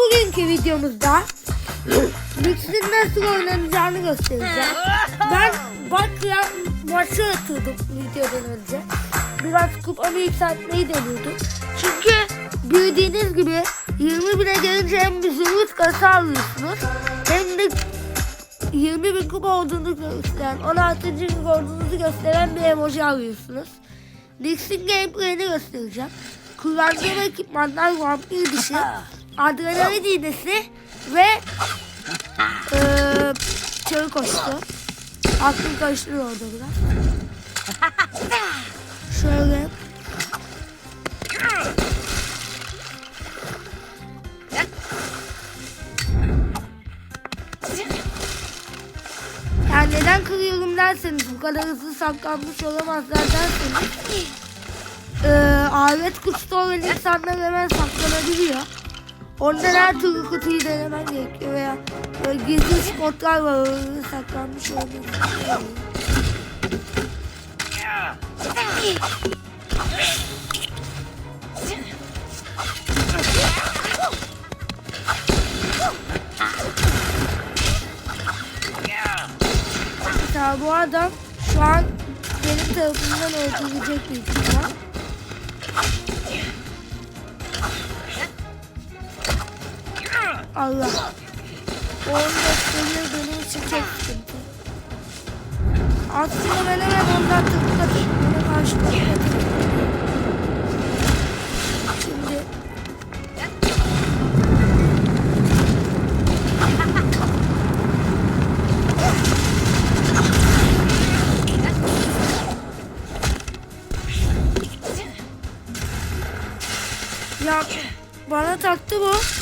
bugünkü videomuzda Mix'in nasıl oynanacağını göstereceğim. Ben başlayan maçı atıyordum videodan önce. Biraz kupamı yükseltmeyi deniyordum. Çünkü bildiğiniz gibi 20 bine gelince hem bir zümrüt kasa alıyorsunuz hem de 20 bin kupa olduğunu gösteren, 16. gün olduğunuzu gösteren bir emoji alıyorsunuz. Nix'in gameplay'ini göstereceğim. Kullandığım ekipmanlar vampir dişi, adrenalin iğnesi ve eee çığ koştu. Aklım karıştırıyor orada biraz. Şöyle. Yani neden kırıyorum derseniz bu kadar hızlı saklanmış olamazlar derseniz eee alet kutusu olan insanlar hemen saklanabiliyor. Ondan her türlü kutuyu denemen gerekiyor veya böyle gizli spotlar var orada saklanmış olabilir. Mesela bu adam şu an benim tarafımdan öldürecek bir ihtimal. Allah. O onu gösteriyor benim için çok sıkıntı. Aslında ben hemen ondan tık atıp ona karşı tık atıyorum. Şimdi ya bana taktı bu.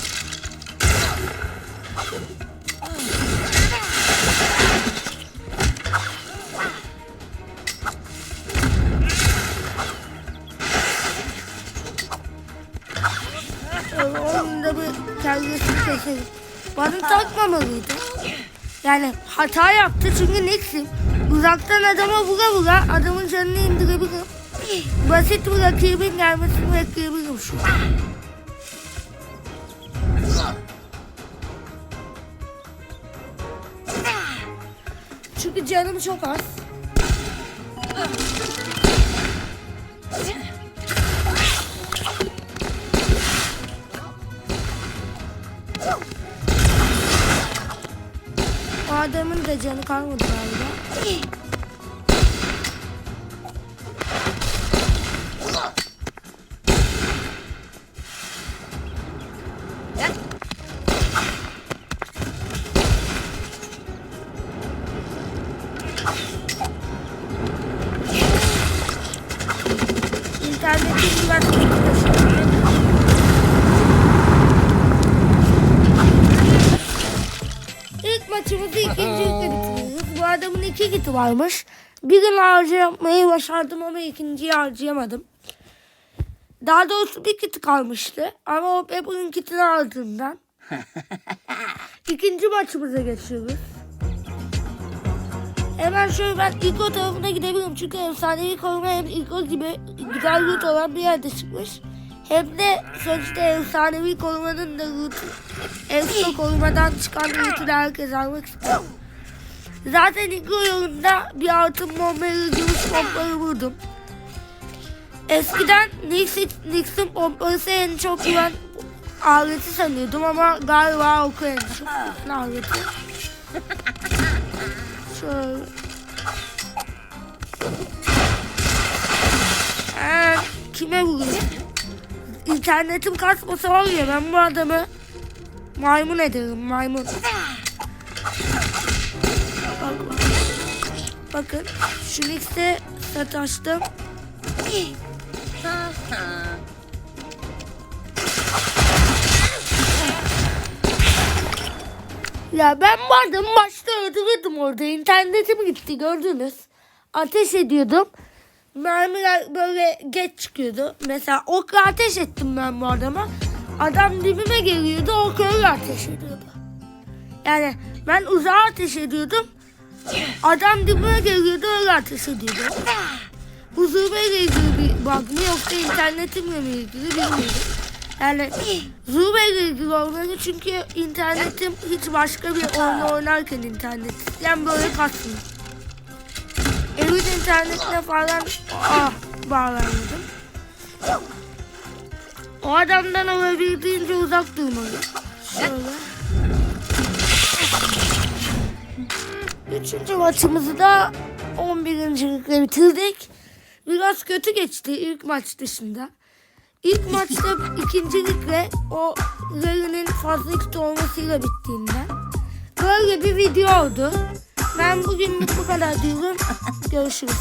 Onun da bir kendisini keselim. Bana takmamalıydı. Yani hata yaptı çünkü Nix'im. Uzaktan adama vura vura adamın canını indirebilirim. Basit bir rakibin gelmesini bekleyebilirim şu an. Canım çok az. Adamın da canı kalmadı galiba. Biraz sıkıntı. İlk maçımızı ikinci yükle bitiriyoruz. Bu adamın iki kiti varmış. Birini harcamayı başardım ama ikinciyi harcayamadım. Daha doğrusu bir kiti kalmıştı. Ama o Pepper'ın kitini aldığından. ikinci maçımıza geçiyoruz. Hemen şöyle ben İlko tarafına gidebilirim. Çünkü efsanevi koruma hem İlko gibi güzel loot olan bir yerde çıkmış. Hem de sonuçta efsanevi korumanın da loot, efsa korumadan çıkan loot'unu herkes almak istiyor. Zaten İlko yolunda bir altın bombayı, gümüş pompaları vurdum. Eskiden Nixon, pompası en çok güven aleti sanıyordum ama galiba o en çok aleti. Şöyle. Ee, kime vurayım? İnternetim kasmasa var ya ben bu adamı maymun ederim maymun. Bak, bakın şu Nix'e sataştım. Ya ben adamı başta öldürüyordum orada. İnternetim gitti gördünüz. Ateş ediyordum. Mermiler böyle geç çıkıyordu. Mesela okla ateş ettim ben bu adama. Adam dibime geliyordu ok öyle ateş ediyordu. Yani ben uzağa ateş ediyordum. Adam dibime geliyordu öyle ateş ediyordu. Huzurla ilgili bir bug mı yoksa internetimle mi ilgili bilmiyorum. Yani ile ilgili olmalı çünkü internetim hiç başka bir oyun oynarken internet yani böyle kasmıyor. Evin internetine falan ah, bağlanmadım. O adamdan olabildiğince uzak durmalı. Şöyle. Üçüncü maçımızı da 11. ligle bitirdik. Biraz kötü geçti ilk maç dışında. İlk maçta ikinci ligle o Larry'nin fazla ikisi olmasıyla bittiğinden. Böyle bir video oldu. Ben bugün bu kadar diyorum. Görüşürüz.